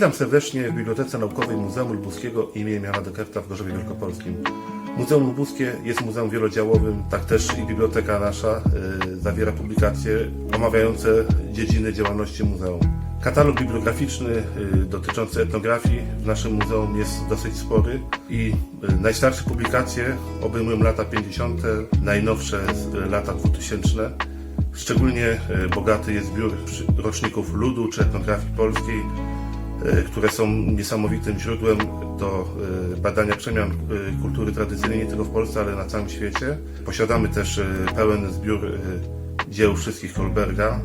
Witam serdecznie w Bibliotece Naukowej Muzeum Lubuskiego im. Jana Dekerta w Gorzowie Wielkopolskim. Muzeum Lubuskie jest muzeum wielodziałowym, tak też i biblioteka nasza y, zawiera publikacje omawiające dziedziny działalności muzeum. Katalog bibliograficzny y, dotyczący etnografii w naszym muzeum jest dosyć spory i y, najstarsze publikacje obejmują lata 50., najnowsze lata 2000. Szczególnie y, bogaty jest zbiór roczników ludu czy etnografii polskiej, e, które są niesamowitym źródłem do e, badania przemian e, kultury tradycyjnej nie tylko w Polsce, ale na całym świecie. Posiadamy też e, pełen zbiór e, dzieł wszystkich Kolberga,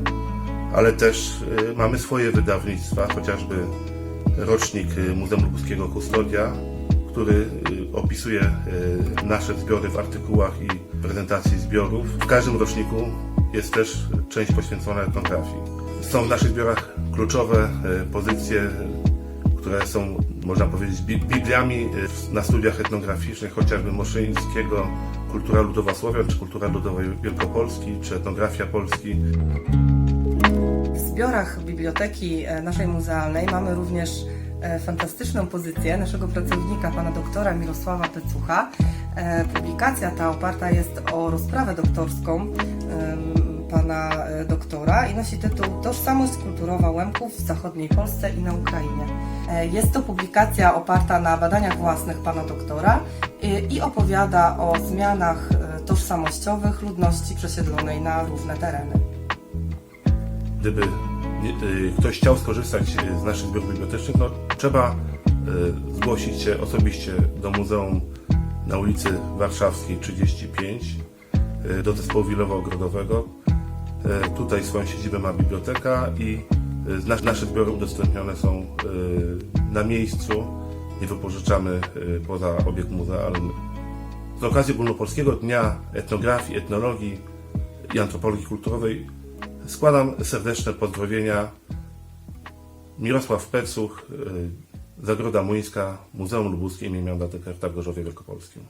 ale też e, mamy swoje wydawnictwa, chociażby rocznik e, Muzeum Lubuskiego Kustodia, który e, opisuje e, nasze zbiory w artykułach i prezentacji zbiorów. W każdym roczniku jest też część poświęcona etnografii. Są w naszych zbiorach kluczowe e, pozycje, e, które są, można powiedzieć, bi- bibliami e, na studiach etnograficznych, chociażby Moszyńskiego, Kultura Ludowa Słowian, czy Kultura Ludowa Wielkopolski, czy Etnografia Polski. W zbiorach biblioteki naszej muzealnej mamy również fantastyczną pozycję naszego pracownika, pana doktora Mirosława Pecucha. Publikacja ta oparta jest o rozprawę doktorską pana e, doktora i nosi tytuł Tożsamość kulturowa Łemków w zachodniej Polsce i na Ukrainie. E, Jest to publikacja oparta na badaniach własnych pana doktora i- i opowiada o zmianach e, tożsamościowych ludności przesiedlonej na różne tereny. Gdyby ktoś chciał skorzystać z naszych zbiorów bibliotecznych, no, trzeba zgłosić się osobiście do Muzeum na ulicy Warszawskiej 35 y, do zespołu Wilowo-Ogrodowego. Y, Tutaj swoją siedzibę ma biblioteka i nas- nasze zbiory udostępnione są y, na miejscu. Nie wypożyczamy poza obiekt muzealny. Z okazji Ogólnopolskiego Dnia Etnografii, Etnologii i Antropologii Kulturowej składam serdeczne pozdrowienia. Mirosław Pecuch, Zagroda Młyńska, Muzeum Lubuskie im. Jana Dekerta w Wielkopolskim.